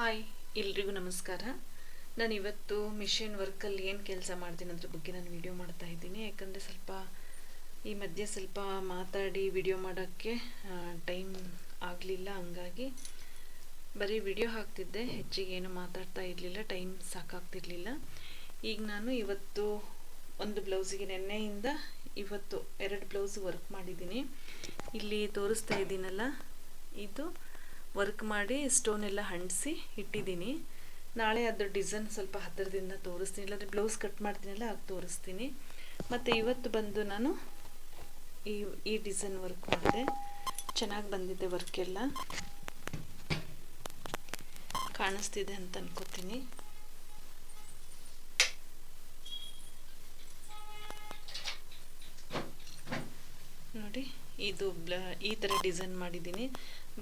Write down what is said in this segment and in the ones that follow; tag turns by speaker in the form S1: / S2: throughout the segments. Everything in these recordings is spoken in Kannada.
S1: ಹಾಯ್, ಎಲ್ರಿಗೂ ನಮಸ್ಕಾರ. ನಾನು ಇವತ್ತು ಮಿಷಿನ್ ವರ್ಕಲ್ಲಿ ಏನು ಕೆಲಸ ಮಾಡ್ತೀನಿ ಅದ್ರ ಬಗ್ಗೆ ನಾನು ವಿಡಿಯೋ ಮಾಡ್ತಾ ಇದ್ದೀನಿ. ಯಾಕಂದರೆ ಸ್ವಲ್ಪ ಈ ಮಧ್ಯೆ ಸ್ವಲ್ಪ ಮಾತಾಡಿ ವಿಡಿಯೋ ಮಾಡೋಕ್ಕೆ ಟೈಮ್ ಆಗಲಿಲ್ಲ. ಹಂಗಾಗಿ ಬರೀ ವಿಡಿಯೋ ಹಾಕ್ತಿದ್ದೆ. ಹೆಚ್ಚಿಗೆ ಏನು ಮಾತಾಡ್ತಾ ಇರಲಿಲ್ಲ. ಟೈಮ್ ಸಾಕಾಗ್ತಿರ್ಲಿಲ್ಲ. ಈಗ ನಾನು ಇವತ್ತು ಒಂದು ಬ್ಲೌಸಿಗೆ ನೆನ್ನೆಯಿಂದ ಇವತ್ತು ಎರಡು ಬ್ಲೌಸ್ ವರ್ಕ್ ಮಾಡಿದ್ದೀನಿ. ಇಲ್ಲಿ ತೋರಿಸ್ತಾ ಇದ್ದೀನಲ್ಲ, ಇದು ವರ್ಕ್ ಮಾಡಿ ಸ್ಟೋನ್ ಎಲ್ಲ ಹಂಡಿಸಿ ಇಟ್ಟಿದ್ದೀನಿ. ನಾಳೆ ಅದ್ರ ಡಿಸೈನ್ ಸ್ವಲ್ಪ ಹತ್ತಿರದಿಂದ ತೋರಿಸ್ತೀನಿ. ಇಲ್ಲಾಂದರೆ ಬ್ಲೌಸ್ ಕಟ್ ಮಾಡ್ತೀನಲ್ಲ ಆಗ ತೋರಿಸ್ತೀನಿ. ಮತ್ತು ಇವತ್ತು ಬಂದು ನಾನು ಈ ಈ ಡಿಸೈನ್ ವರ್ಕ್ ಮಾಡಿದೆ. ಚೆನ್ನಾಗಿ ಬಂದಿದೆ ವರ್ಕ್ ಎಲ್ಲ. ಕಾಣಿಸ್ತಿದೆ ಅಂತ ಅನ್ಕೋತೀನಿ. ಇದು ಬ್ಲ, ಈ ಥರ ಡಿಸೈನ್ ಮಾಡಿದ್ದೀನಿ.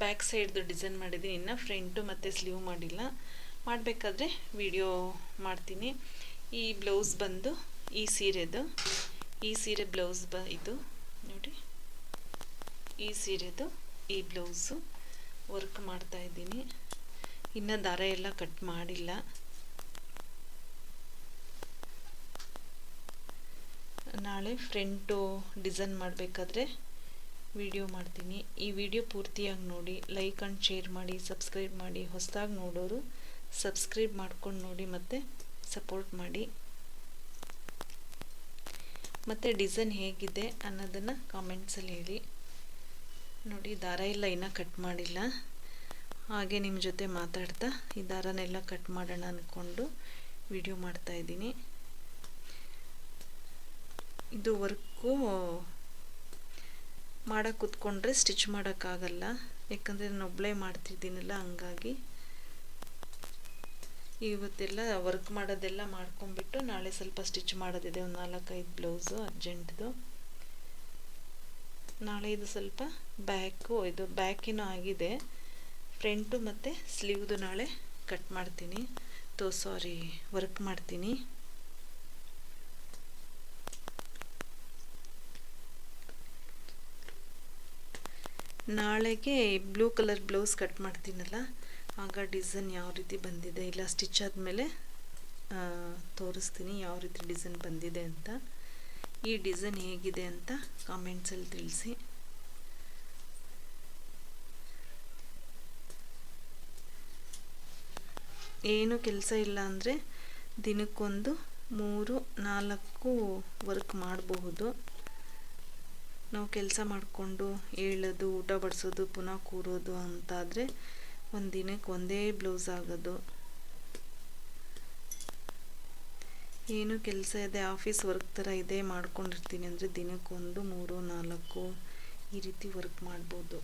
S1: ಬ್ಯಾಕ್ ಸೈಡ್ದು ಡಿಸೈನ್ ಮಾಡಿದ್ದೀನಿ. ಇನ್ನು ಫ್ರಂಟು ಮತ್ತು ಸ್ಲೀವ್ ಮಾಡಿಲ್ಲ. ಮಾಡಬೇಕಾದ್ರೆ ವಿಡಿಯೋ ಮಾಡ್ತೀನಿ. ಈ ಬ್ಲೌಸ್ ಬಂದು, ಈ ಸೀರೆದು, ಈ ಸೀರೆ ಬ್ಲೌಸ್ ಬ, ಇದು, ನೋಡಿ. ಈ ಸೀರೆದು, ಈ ಬ್ಲೌಸು ವರ್ಕ್ ಮಾಡ್ತಾ ಇದ್ದೀನಿ. ಇನ್ನು ದಾರ ಎಲ್ಲ ಕಟ್ ಮಾಡಿಲ್ಲ. ನಾಳೆ ಫ್ರಂಟು ಡಿಸೈನ್ ಮಾಡಬೇಕಾದ್ರೆ ವಿಡಿಯೋ ಮಾಡ್ತೀನಿ. ಈ ವಿಡಿಯೋ ಪೂರ್ತಿಯಾಗಿ ನೋಡಿ ಲೈಕ್ ಆ್ಯಂಡ್ ಶೇರ್ ಮಾಡಿ ಸಬ್ಸ್ಕ್ರೈಬ್ ಮಾಡಿ, ಹೊಸದಾಗಿ ನೋಡೋರು ಸಬ್ಸ್ಕ್ರೈಬ್ ಮಾಡ್ಕೊಂಡು ನೋಡಿ ಮತ್ತು ಸಪೋರ್ಟ್ ಮಾಡಿ. ಮತ್ತು ಡಿಸೈನ್ ಹೇಗಿದೆ ಅನ್ನೋದನ್ನು ಕಾಮೆಂಟ್ಸಲ್ಲಿ ಹೇಳಿ. ನೋಡಿ, ದಾರ ಎಲ್ಲ ಇನ್ನೂ ಕಟ್ ಮಾಡಿಲ್ಲ. ಹಾಗೆ ನಿಮ್ಮ ಜೊತೆ ಮಾತಾಡ್ತಾ ಈ ದಾರನೆಲ್ಲ ಕಟ್ ಮಾಡೋಣ ಅಂದ್ಕೊಂಡು ವಿಡಿಯೋ ಮಾಡ್ತಾಯಿದ್ದೀನಿ ಇದು ವರ್ಕು ಮಾಡೋಕ್ಕೆ ಕೂತ್ಕೊಂಡ್ರೆ ಸ್ಟಿಚ್ ಮಾಡೋಕ್ಕಾಗಲ್ಲ. ಯಾಕಂದರೆ ನಾನು ಒಬ್ಬಳೇ ಮಾಡ್ತಿದ್ದೀನಲ್ಲ, ಹಂಗಾಗಿ ಇವತ್ತೆಲ್ಲ ವರ್ಕ್ ಮಾಡೋದೆಲ್ಲ ಮಾಡ್ಕೊಂಬಿಟ್ಟು ನಾಳೆ ಸ್ವಲ್ಪ ಸ್ಟಿಚ್ ಮಾಡೋದಿದೆ, ಒಂದು ನಾಲ್ಕೈದು ಬ್ಲೌಸು ಅರ್ಜೆಂಟ್ದು. ನಾಳೆ ಇದು ಸ್ವಲ್ಪ ಬ್ಯಾಕು ಇದು ಬ್ಯಾಕಿನೂ ಆಗಿದೆ. ಫ್ರಂಟು ಮತ್ತು ಸ್ಲೀವ್ದು ನಾಳೆ ಕಟ್ ಮಾಡ್ತೀನಿ. ತೋ ಸಾರಿ ವರ್ಕ್ ಮಾಡ್ತೀನಿ. ನಾಳೆಗೆ ಬ್ಲೂ ಕಲರ್ ಬ್ಲೌಸ್ ಕಟ್ ಮಾಡ್ತೀನಲ್ಲ, ಆಗ ಡಿಸೈನ್ ಯಾವ ರೀತಿ ಬಂದಿದೆ, ಇಲ್ಲ ಸ್ಟಿಚ್ ಆದಮೇಲೆ ತೋರಿಸ್ತೀನಿ ಯಾವ ರೀತಿ ಡಿಸೈನ್ ಬಂದಿದೆ ಅಂತ. ಈ ಡಿಸೈನ್ ಹೇಗಿದೆ ಅಂತ ಕಾಮೆಂಟ್ಸಲ್ಲಿ ತಿಳಿಸಿ. ಏನು ಕೆಲಸ ಇಲ್ಲ ಅಂದರೆ ದಿನಕ್ಕೊಂದು ಮೂರು ನಾಲ್ಕು ವರ್ಕ್ ಮಾಡಬಹುದು. ನಾವು ಕೆಲಸ ಮಾಡಿಕೊಂಡು ಏಳೋದು ಊಟ ಬಡಿಸೋದು, ಪುನಃ ಕೂರೋದು ಅಂತಾದರೆ ಒಂದು ದಿನಕ್ಕೆ ಒಂದೇ ಬ್ಲೌಸ್ ಆಗೋದು. ಏನು ಕೆಲಸ ಇದೆ, ಆಫೀಸ್ ವರ್ಕ್ ಥರ ಇದೆ ಮಾಡ್ಕೊಂಡಿರ್ತೀನಿ ಅಂದರೆ ದಿನಕ್ಕೊಂದು ಮೂರು, ನಾಲ್ಕು ಈ ರೀತಿ ವರ್ಕ್ ಮಾಡ್ಬೋದು.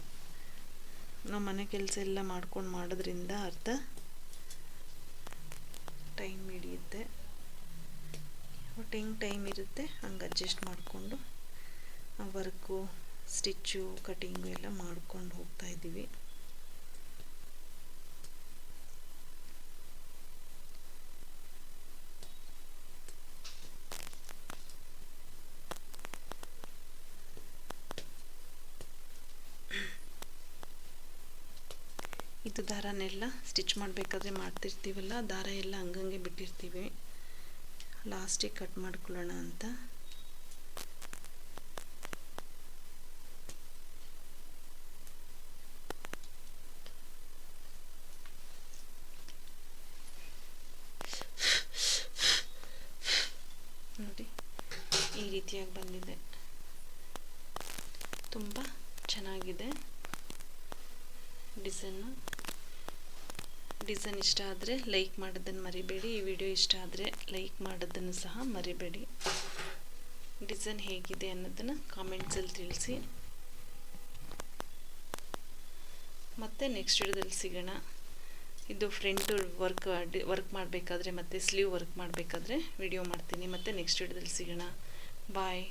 S1: ನಾವು ಮನೆ ಕೆಲಸ ಎಲ್ಲ ಮಾಡ್ಕೊಂಡು ಮಾಡೋದ್ರಿಂದ ಅರ್ಧ ಟೈಮ್ ಹಿಡಿಯುತ್ತೆ. ಒಟ್ಟು ಹೆಂಗೆ ಟೈಮ್ ಇರುತ್ತೆ, ಹಂಗೆ ಅಡ್ಜಸ್ಟ್ ಮಾಡಿಕೊಂಡು ವರ್ಕು, ಸ್ಟಿಚ್ಚು, ಕಟಿಂಗು ಎಲ್ಲ ಮಾಡ್ಕೊಂಡು ಹೋಗ್ತಾ ಇದ್ದೀವಿ. ಇದು ದಾರನೆಲ್ಲ ಸ್ಟಿಚ್ ಮಾಡಬೇಕಾದ್ರೆ ಮಾಡ್ತಿರ್ತೀವಲ್ಲ, ದಾರ ಎಲ್ಲ ಹಂಗಂಗೆ ಬಿಟ್ಟಿರ್ತೀವಿ. ಲಾಸ್ಟಿಗೆ ಕಟ್ ಮಾಡ್ಕೊಳ್ಳೋಣ ಅಂತ. ನೋಡಿ, ಈ ರೀತಿಯಾಗಿ ಬಂದಿದೆ. ತುಂಬ ಚೆನ್ನಾಗಿದೆ ಡಿಸೈನು. ಡಿಸೈನ್ ಇಷ್ಟ ಆದರೆ ಲೈಕ್ ಮಾಡೋದನ್ನು ಮರಿಬೇಡಿ. ಈ ವಿಡಿಯೋ ಇಷ್ಟ ಆದರೆ ಲೈಕ್ ಮಾಡೋದನ್ನು ಸಹ ಮರಿಬೇಡಿ. ಡಿಸೈನ್ ಹೇಗಿದೆ ಅನ್ನೋದನ್ನು ಕಾಮೆಂಟ್ಸಲ್ಲಿ ತಿಳಿಸಿ. ಮತ್ತೆ ನೆಕ್ಸ್ಟ್ ವಿಡಿಯೋದಲ್ಲಿ ಸಿಗೋಣ. ಇದು ಫ್ರಂಟ್ ವರ್ಕ್ ವರ್ಕ್ ಮಾಡಬೇಕಾದ್ರೆ ಮತ್ತು ಸ್ಲೀವ್ ವರ್ಕ್ ಮಾಡಬೇಕಾದ್ರೆ ವಿಡಿಯೋ ಮಾಡ್ತೀನಿ. ಮತ್ತು ನೆಕ್ಸ್ಟ್ ವಿಡಿಯೋದಲ್ಲಿ ಸಿಗೋಣ. ಬಾಯ್